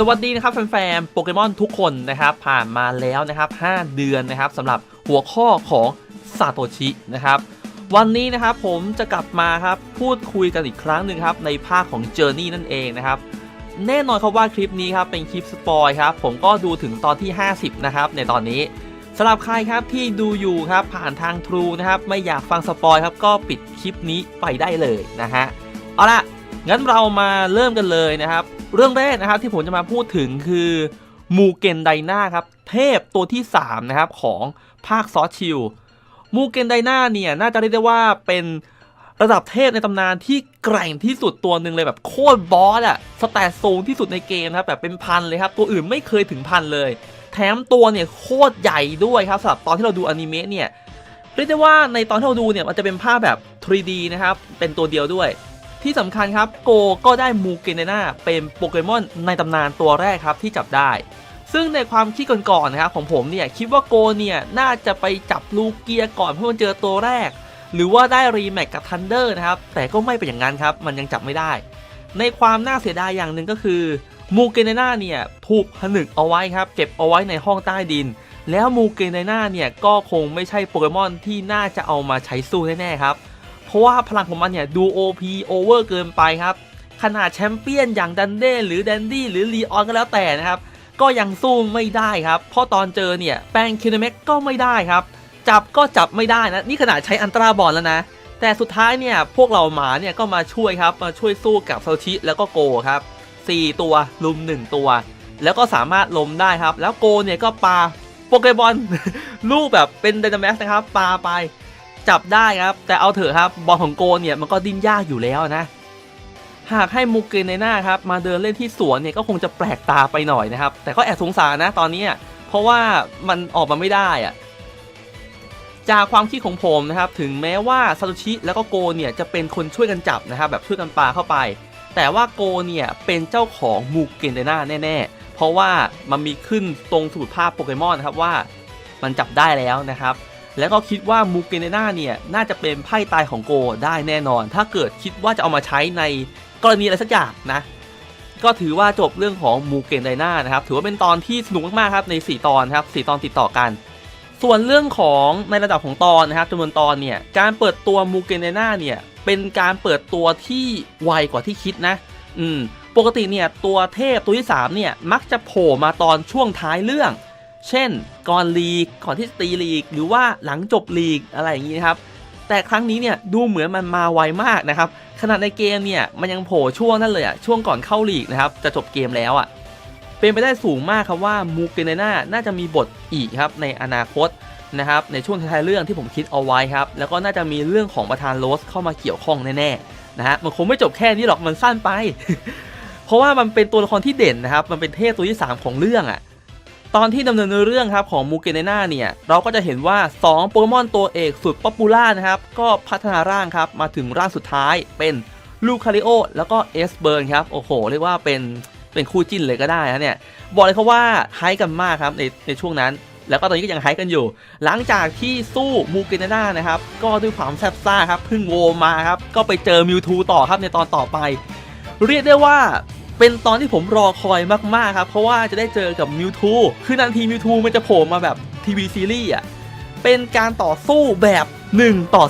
สวัสดีนะครับแฟนๆโปเกมอนทุกคนนะครับ ผ่านมาแล้วนะครับ 5 เดือนนะครับสำหรับหัวข้อของซาโตชินะครับ วันนี้นะครับผมจะกลับมาครับพูดคุยกันอีกครั้งหนึ่งครับในภาคของ Journey นั่นเองนะครับ แน่นอนครับว่าคลิปนี้ครับเป็นคลิปสปอยครับ ผมก็ดูถึงตอนที่ 50 นะครับในตอนนี้สำหรับใครครับที่ดูอยู่ครับผ่านทาง True นะครับไม่อยากฟังสปอยครับก็ปิดคลิปนี้ไปได้เลยนะฮะเอาละงั้นเรามาเริ่มกันเลยนะครับ เรื่องแรกนะครับที่ผมจะมาพูดถึงคือมูเกนไดนาครับเทพตัวที่ 3 นะครับ ของภาคซอชิลมูเกนไดนาเนี่ยน่าจะเรียกได้ว่าเป็นระดับเทพในตำนานที่แกร่งที่สุดตัวหนึ่งเลยแบบโคตรบอสอะสแตทสูงที่สุดในเกมครับแบบเป็นพันเลยครับ ตัวอื่นไม่เคยถึงพันเลย แถมตัวเนี่ยโคตรใหญ่ด้วยครับสำหรับตอนที่เราดูอนิเมะเนี่ยเรียกได้ว่าในตอนที่เราดูเนี่ยมันจะเป็นภาพแบบ 3D นะครับเป็นตัวเดียวด้วย ที่สำคัญครับโกก็ได้มูเกเนนาเป็นโปเกมอนในตำนานตัวแรกครับที่จับได้ ซึ่งในความคิดก่อนๆนะครับของผมเนี่ยคิดว่าโกเนี่ยน่าจะไปจับลูเกียก่อนเพื่อมาเจอตัวแรก หรือว่าได้รีแมคกับทันเดอร์นะครับแต่ก็ไม่เป็นอย่างนั้นครับมันยังจับไม่ได้ ในความน่าเสียดายอย่างหนึ่งก็คือมูเกเนนาเนี่ยถูกผนึกเอาไว้ครับเก็บเอาไว้ในห้องใต้ดิน แล้วมูเกเนนาเนี่ยก็คงไม่ใช่โปเกมอนที่น่าจะเอามาใช้สู้แน่ๆครับ เพราะว่าพลังของมันเนี่ยดู OP โอเวอร์เกินไปครับ ขนาดแชมเปี้ยนอย่างดันเด้หรือแดนดี้หรือลีออนก็แล้วแต่นะครับ ก็ยังสู้ไม่ได้ครับ เพราะตอนเจอเนี่ยแปลงคินเมกก็ไม่ได้ครับ จับก็จับไม่ได้นะ นี่ขนาดใช้อันตราบอลแล้วนะ แต่สุดท้ายเนี่ยพวกเราหมาเนี่ยก็มาช่วยครับ มาช่วยสู้กับเซาชิแล้วก็โกครับ 4 ตัวลุม 1 ตัว แล้วก็สามารถล้มได้ครับ แล้วโกเนี่ยก็ปาโปเกมอนลูกแบบเป็นไดนาแม็กนะครับปาไป จับได้ครับ แต่เอาเถอะครับบอลของโกเนี่ยมันก็ดิ้นยากอยู่แล้วนะ หากให้มูเกนในหน้าครับมาเดินเล่นที่สวนเนี่ยก็คงจะแปลกตาไปหน่อยนะครับ แต่ก็แอบสงสารนะตอนนี้เพราะว่ามันออกมาไม่ได้อะจากความคิดของผมนะครับถึงแม้ว่าซาโตชิแล้วก็โกเนี่ยจะเป็นคนช่วยกันจับนะครับแบบช่วยกันปาเข้าไป แต่ว่าโกเนี่ยเป็นเจ้าของมูเกนในหน้าแน่ ๆ เพราะว่ามันมีขึ้นตรงสมุดภาพโปเกมอนนะครับว่ามันจับได้แล้วนะครับ แล้วก็คิดว่ามูเกเนนาเนี่ยน่าจะเป็นไพ่ตายของโกได้แน่นอน ถ้าเกิดคิดว่าจะเอามาใช้ในกรณีอะไรสักอย่างนะ ก็ถือว่าจบเรื่องของมูเกนไดนานะครับ ถือว่าเป็นตอนที่สนุกมากๆครับใน 4 ตอนครับ4ตอนติดต่อกัน ส่วนเรื่องของในระดับของตอนนะครับจำนวนตอนเนี่ยการเปิดตัวมูเกนไดนาเนี่ยเป็นการเปิดตัวที่ไวกว่าที่คิดนะ อืม ปกติเนี่ยตัวเทพตัวที่3เนี่ยมักจะโผล่มาตอนช่วงท้ายเรื่อง เช่น ก่อนลีกก่อนที่ตีลีก หรือว่าหลังจบลีกอะไรอย่างนี้นะครับแต่ครั้งนี้เนี่ยดูเหมือนมันมาไวมากนะครับขนาดในเกมเนี่ยมันยังโผล่ช่วงนั่นเลยอะช่วงก่อนเข้าลีกนะครับจะจบเกมแล้วอะเป็นไปได้สูงมากครับว่ามูเกเนน่าน่าจะมีบทอีกครับในอนาคตนะครับในช่วงท้ายเรื่องที่ผมคิดเอาไว้ครับแล้วก็น่าจะมีเรื่องของประธานโรสเข้ามาเกี่ยวข้องแน่ๆนะฮะมันคงไม่จบแค่นี้หรอกมันสั้นไป เพราะว่ามันเป็นตัวละครที่เด่นนะครับมันเป็นเทพตัวที่ 3 ของเรื่องอะ ตอนที่ดำเนินเรื่องครับของมูเกเนนาเนี่ย เราก็จะเห็นว่า 2 โปเกมอนตัวเอกสุดป๊อปปูล่านะครับ ก็พัฒนาร่างครับ มาถึงร่างสุดท้ายเป็นลูคาริโอแล้วก็เอสเบิร์นครับ โอ้โห เรียกว่าเป็นเป็นคู่จิ้นเลยก็ได้นะเนี่ย บอกเลยครับว่าไฮกันมากครับในในช่วงนั้น แล้วก็ตอนนี้ก็ยังไฮกันอยู่ หลังจากที่สู้มูเกเนนานะครับ ก็ด้วยความแซ่บซ่าครับพึ่งโวมาครับก็ไปเจอมิวทูต่อครับในตอนต่อไป เรียกได้ว่า เป็นตอนที่ผมรอคอยมากๆครับ เพราะว่าจะได้เจอกับมิวทูคือนาทีมิวทูมันจะโผล่มาแบบทีวีซีรีส์อะ เป็นการต่อสู้แบบ 1 ต่อ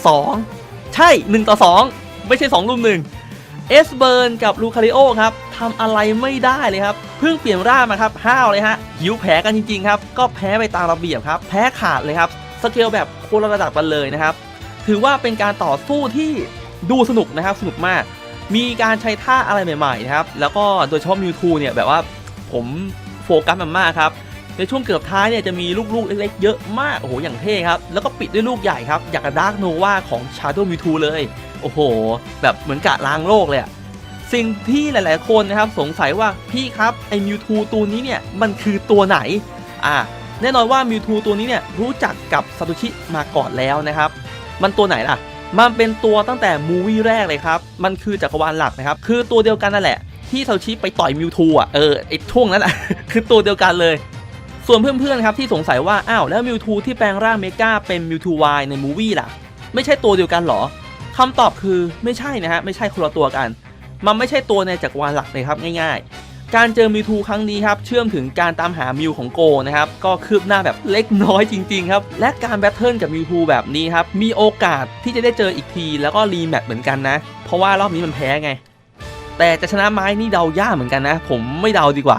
2 ใช่ 1 ต่อ 2 ไม่ใช่ 2 รุม1เอสเบิร์นกับลูคาริโอครับทำอะไรไม่ได้เลยครับ เพิ่งเปลี่ยนร่างมาครับห้าวเลยฮะหิวแพ้กันจริงๆครับ ก็แพ้ไปตามระเบียบครับ แพ้ขาดเลยครับ สเกลแบบคนละระดับกันเลยนะครับ ถือว่าเป็นการต่อสู้ที่ดูสนุกนะครับ สนุกมาก มีการใช้ท่าอะไรใหม่ๆนะครับ แล้วก็โดยเฉพาะมิวทูเนี่ยแบบว่าผมโฟกัสมันมากครับ ในช่วงเกือบท้ายเนี่ยจะมีลูกๆเล็กๆเยอะมาก โอ้โห อย่างเท่ครับ แล้วก็ปิดด้วยลูกใหญ่ครับ อย่างกับดาร์กโนวาของ Shadow Mewtwo เลย โอ้โห แบบเหมือนกะล้างโลกเลยสิ่งที่หลายๆคนนะครับสงสัยว่าพี่ครับไอ้มิวทูตัวนี้เนี่ยมันคือตัวไหน อ่าแน่นอนว่ามิวทูตัวนี้เนี่ยรู้จักกับซาโตชิมาก่อนแล้วนะครับ มันตัวไหนล่ะ มันเป็นตัวตั้งแต่มูวี่แรกเลยครับ มันคือจักรวาลหลักนะครับ คือตัวเดียวกันนั่นแหละ ที่เซาชิไปต่อยมิวทูอะ เออ ไอช่วงนั้นอะ คือตัวเดียวกันเลย ส่วนเพื่อนๆครับที่สงสัยว่า อ้าว แล้วมิวทูที่แปลงร่างเมกาเป็นมิวทูวายในมูวี่ล่ะ ไม่ใช่ตัวเดียวกันเหรอคำตอบคือไม่ใช่นะฮะ ไม่ใช่คนละตัวกัน มันไม่ใช่ตัวในจักรวาลหลักเลยครับง่าย ๆ การเจอมิวทูครั้งนี้ครับเชื่อมถึงการตามหามิวของโกนะครับก็คืบหน้าแบบเล็กน้อยจริงๆครับและการแบทเทิลกับมิวทูแบบนี้ครับมีโอกาสที่จะได้เจออีกที แล้วก็รีแมตช์เหมือนกันนะ เพราะว่ารอบนี้มันแพ้ไง แต่จะชนะไม้นี่เดายากเหมือนกันนะ ผมไม่เดาดีกว่า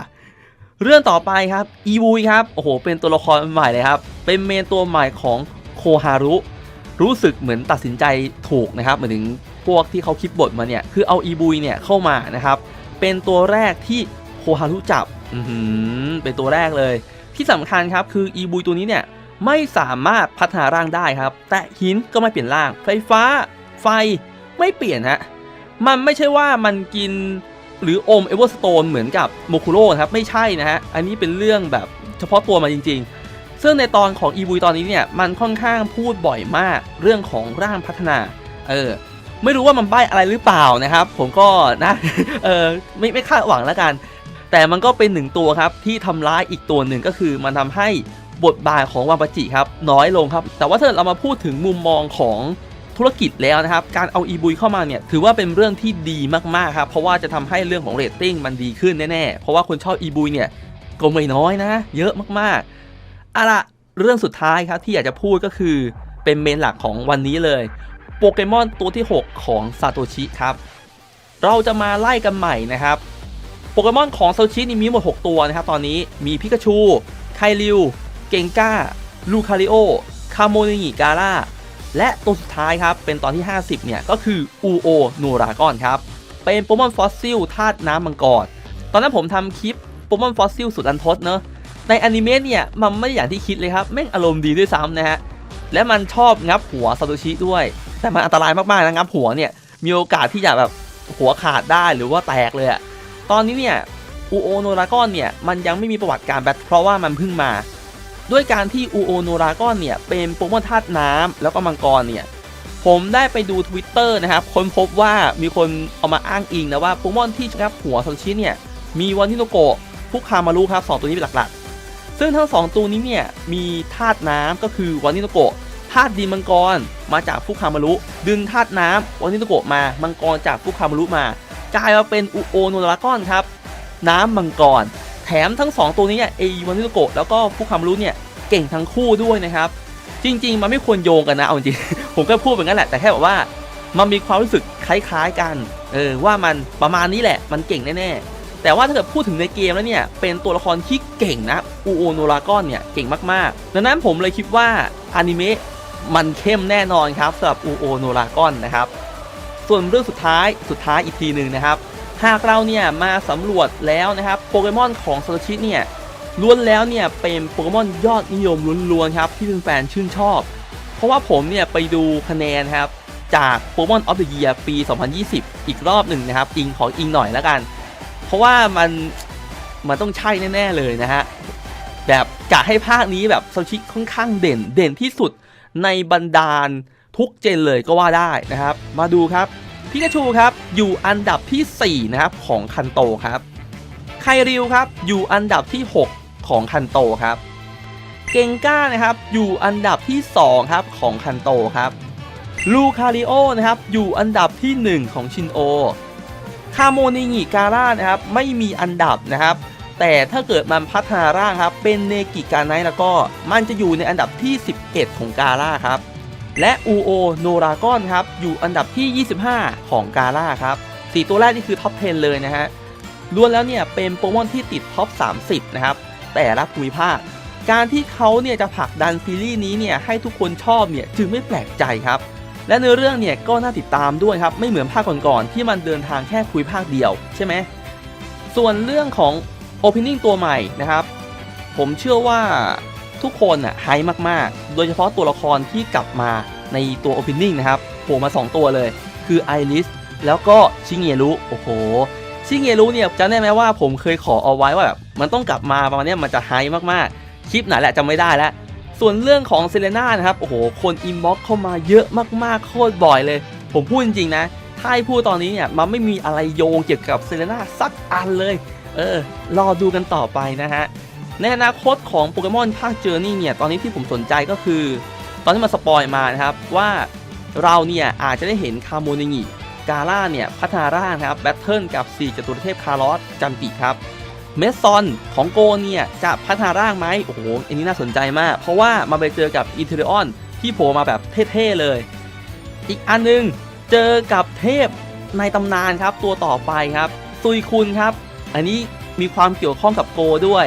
เรื่องต่อไปครับอีวุยครับโอ้โหเป็นตัวละครใหม่เลยครับเป็นเมนตัวใหม่ของโคฮารุรู้สึกเหมือนตัดสินใจถูกนะครับเหมายถึงพวกที่เขาคิดบทมาเนี่ยคือเอาอีบุยเนี่ยเข้ามานะครับเป็นตัวแรกที่ ฮารุจับอือหือเป็นตัวแรกเลย ที่สำคัญครับคืออีบุยตัวนี้เนี่ยไม่สามารถพัฒนาร่างได้ครับ แต่หินก็ไม่เปลี่ยนร่าง ไฟฟ้า ไฟไม่เปลี่ยนฮะมันไม่ใช่ว่ามันกินหรืออมเอเวอร์สโตนเหมือนกับโมคุโร่นะครับไม่ใช่นะฮะอันนี้เป็นเรื่องแบบเฉพาะตัวมาจริง ๆ ซึ่งในตอนของอีบุยตอนนี้เนี่ยมันค่อนข้างพูดบ่อยมากเรื่องของร่างพัฒนาเออไม่รู้ว่ามันใบ้อะไรหรือเปล่านะครับ ผมก็นะเออไม่ไม่คาดหวังแล้วกัน แต่มันก็เป็นหนึ่งตัวครับที่ทำร้ายอีกตัวหนึ่งก็คือมันทำให้บทบาทของวาปาจิครับน้อยลงครับ แต่ว่าถ้าเรามาพูดถึงมุมมองของธุรกิจแล้วนะครับ การเอาอีบุยเข้ามาเนี่ยถือว่าเป็นเรื่องที่ดีมากๆครับ เพราะว่าจะทำให้เรื่องของเรตติ้งมันดีขึ้นแน่ๆ เพราะว่าคนชอบอีบุยเนี่ยก็ไม่น้อยนะ เยอะมากๆอะละเรื่องสุดท้ายครับที่อยากจะพูดก็คือเป็นเมนหลักของวันนี้เลยโปเกมอนตัวที่ 6 ของซาโตชิครับ เราจะมาไล่กันใหม่นะครับ โปเกมอนของซาโตชินี่มีหมด 6 ตัวนะครับ ตอนนี้มีพิกาชู ไคลิว เกงก้า ลูคาริโอ คาโมนิงิการ่า และตัวสุดท้ายครับ เป็นตอนที่ 50 เนี่ย ก็คืออูโอนูรากอนครับ เป็นโปเกมอนฟอสซิลธาตุน้ำมังกร ตอนนั้นผมทำคลิปโปเกมอนฟอสซิลสุดอันทดเนอะในอนิเมะเนี่ยมันไม่ได้อย่างที่คิดเลยครับแม่งอารมณ์ดีด้วยซ้ำนะฮะและมันชอบงับหัวซาโตชิด้วย แต่มันอันตรายมากๆนะงับหัวเนี่ยมีโอกาสที่จะแบบหัวขาดได้หรือว่าแตกเลยอะ ตอนนี้เนี่ยอูโอโนรากอนเนี่ยมันยังไม่มีประวัติการแบทเพราะว่ามันเพิ่งมา ด้วยการที่อูโอโนรากอนเนี่ยเป็นโปเกมอนธาตุน้ำแล้วก็มังกรเนี่ยผมได้ไปดู Twitter นะครับค้นพบว่ามีคนเอามาอ้างอิงนะว่าโปเกมอนที่งับหัวซาโตชิเนี่ยมีวานิโนโกะฟุกคามารุครับสองตัวนี้เป็นหลักๆ ซึ่งทั้งสองตัวนี้เนี่ยมีธาตุน้ำก็คือวานิโนโกะธาตุดินมังกรมาจากฟุคามารุดึงธาตุน้ำวานิโตโกะมามังกรจากฟุคามารุมา กลายมาเป็นอุโอโนรากอนครับ น้ำมังกร แถมทั้ง 2 ตัวนี้เนี่ยเอวานิโกะแล้วก็ฟุคามารุเนี่ยเก่งทั้งคู่ด้วยนะครับ จริง ๆ มันไม่ควรโยงกันนะเอาจริงผมก็พูดแบบนั้นแหละแต่แค่บอกว่ามันมีความรู้สึกคล้ายๆกัน เออว่ามันประมาณนี้แหละ มันเก่งแน่ๆ แต่ว่าถ้าเกิดพูดถึงในเกมแล้วเนี่ย เป็นตัวละครที่เก่งนะ อูโอโนรากอนเนี่ยเก่งมากๆ ดังนั้นผมเลยคิดว่าอนิเมะมันเข้มแน่นอนครับสำหรับอูโอโนรากอนนะครับ ส่วนเรื่องสุดท้ายสุดท้ายอีกทีหนึ่งนะครับ หากเราเนี่ยมาสำรวจแล้วนะครับโปเกมอนของซาโตชิเนี่ยล้วนแล้วเนี่ยเป็นโปเกมอนยอดนิยมล้วนๆครับที่เป็นแฟนชื่นชอบ เพราะว่าผมเนี่ยไปดูคะแนนครับจากโปเกมอนออฟเดอะเยียปี 2020 อีกรอบหนึ่งนะครับอิงขออิงหน่อยแล้วกัน เพราะว่ามันมันต้องใช่แน่ ๆ เลยนะฮะแบบกะให้ภาคนี้แบบซาโตชิค่อนข้างเด่นเด่นที่สุดในบรรดาล ทุกเจนเลยก็ว่าได้นะครับ มาดูครับพิกาชูครับอยู่อันดับที่ 4 นะครับของคันโตครับไคริวครับอยู่อันดับที่ 6 ของคันโตครับ เกงก้านะครับอยู่อันดับที่ 2 ครับของคันโตครับลูคาริโอนะครับอยู่อันดับที่ 1 ของชินโอคาโมนิงิการ่านะครับไม่มีอันดับนะครับ แต่ถ้าเกิดมันพัฒนาร่างครับเป็นเนกิการไนแล้วก็มันจะอยู่ในอันดับที่ 11 ของกาล่าครับ และอูโอโนรากอนครับ อยู่อันดับที่ 25 ของกาล่าครับสี่ตัวแรกนี่คือท็อป 10 เลยนะฮะล้วนแล้วเนี่ยเป็นโปเกมอนที่ติดท็อป 30 นะครับ แต่ละภูมิภาค การที่เขาเนี่ยจะผลักดันซีรีส์นี้เนี่ยให้ทุกคนชอบเนี่ยจึงไม่แปลกใจครับ และเนื้อเรื่องเนี่ยก็น่าติดตามด้วยครับ ไม่เหมือนภาคก่อนๆที่มันเดินทางแค่คุยภาคเดียวใช่ไหมส่วนเรื่องของ Opening ตัวใหม่นะครับ ผมเชื่อว่า ทุกคนอะไฮมากๆ โดยเฉพาะตัวละครที่กลับมาในตัว Opening นะครับโผล่มา 2 ตัวเลย คือไอริสแล้วก็ชิเงรุโอ้โห ชิเงรุเนี่ยจำได้ไหมว่าผมเคยขอเอาไว้ว่าแบบมันต้องกลับมาประมาณนี้มันจะไฮมากๆ คลิปไหนแหละจำไม่ได้แล้ว ส่วนเรื่องของเซเลน่านะครับ โอ้โห คนอินบ็อกเข้ามาเยอะมากๆ โคตรบ่อยเลย ผมพูดจริงๆนะ ถ้าให้พูดตอนนี้เนี่ยมันไม่มีอะไรโยงเกี่ยวกับเซเลน่าสักอันเลย เออ รอดูกันต่อไปนะฮะ ในอนาคตของโปเกมอนภาคเจอร์นี่เนี่ย ตอนนี้ที่ผมสนใจก็คือ ตอนที่มาสปอยมานะครับ ว่าเราเนี่ย อาจจะได้เห็นคาโมนิงิกาล่าเนี่ย พัฒนาร่างครับแบทเทิลกับ 4จตุรเทพคาร์ลอสจันติครับ เมสซอนของโกเนี่ย จะพัฒนาร่างไหมโอ้โห อันนี้น่าสนใจมาก เพราะว่ามาไปเจอกับอินเทอร์ออนที่โผล่มาแบบเท่ๆเลย อีกอันหนึงเจอกับเทพในตำนานครับตัวต่อไปครับซุยคุณครับ อันนี้มีความเกี่ยวข้องกับโกด้วย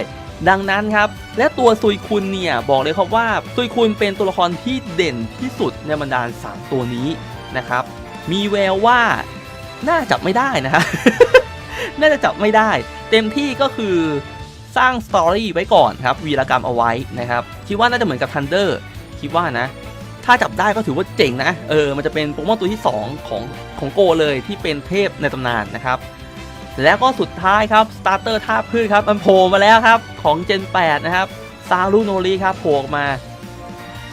ดังนั้นครับ และตัวซุยคุณเนี่ยบอกเลยครับว่าซุยคุณเป็นตัวละครที่เด่นที่สุดในบรรดาสามตัวนี้นะครับ มีแววว่าน่าจับไม่ได้นะฮะน่าจะจับไม่ได้ เต็มที่ก็คือสร้างสตอรี่ไว้ก่อนครับวีรกรรมเอาไว้นะครับคิดว่าน่าจะเหมือนกับทันเดอร์คิดว่านะ ถ้าจับได้ก็ถือว่าเจ๋งนะเออมันจะเป็นโปเกมอนตัวที่ 2 ของของโกเลยที่เป็นเทพในตำนานนะครับ แล้วก็สุดท้ายครับสตาร์เตอร์ท่าพืชครับมันโผล่มาแล้วครับ ของ Gen 8 นะครับซารุโนริครับโผล่มา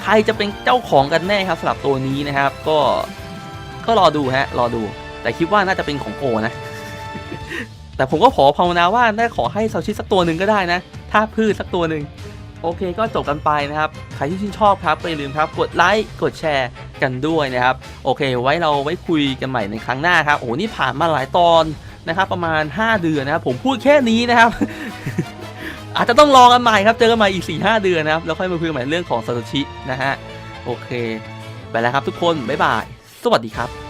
ใครจะเป็นเจ้าของกันแน่ครับสำหรับตัวนี้นะครับ ก็ก็รอดูฮะรอดู แต่คิดว่าน่าจะเป็นของโกนะ แต่ผมก็ขอภาวนาว่าได้ขอให้ซาชิสักตัวหนึ่งก็ได้นะท่าพืชสักตัวหนึ่งโอเคก็จบกันไปนะครับ ใครที่ชื่นชอบครับอย่าลืมครับ กดไลค์กดแชร์กันด้วยนะครับ โอเค ไว้เราไว้คุยกันใหม่ในครั้งหน้าครับ โอ้นี่ผ่านมาหลายตอน นะครับประมาณ 5 เดือนนะครับผมพูดแค่นี้นะครับอาจจะต้องรอกันใหม่ครับเจอกันใหม่อีก 4-5 เดือนนะครับแล้วค่อยมาคุยกันใหม่เรื่องของซาโตชินะฮะโอเค ไปแล้วครับทุกคนบ๊ายบาย สวัสดีครับ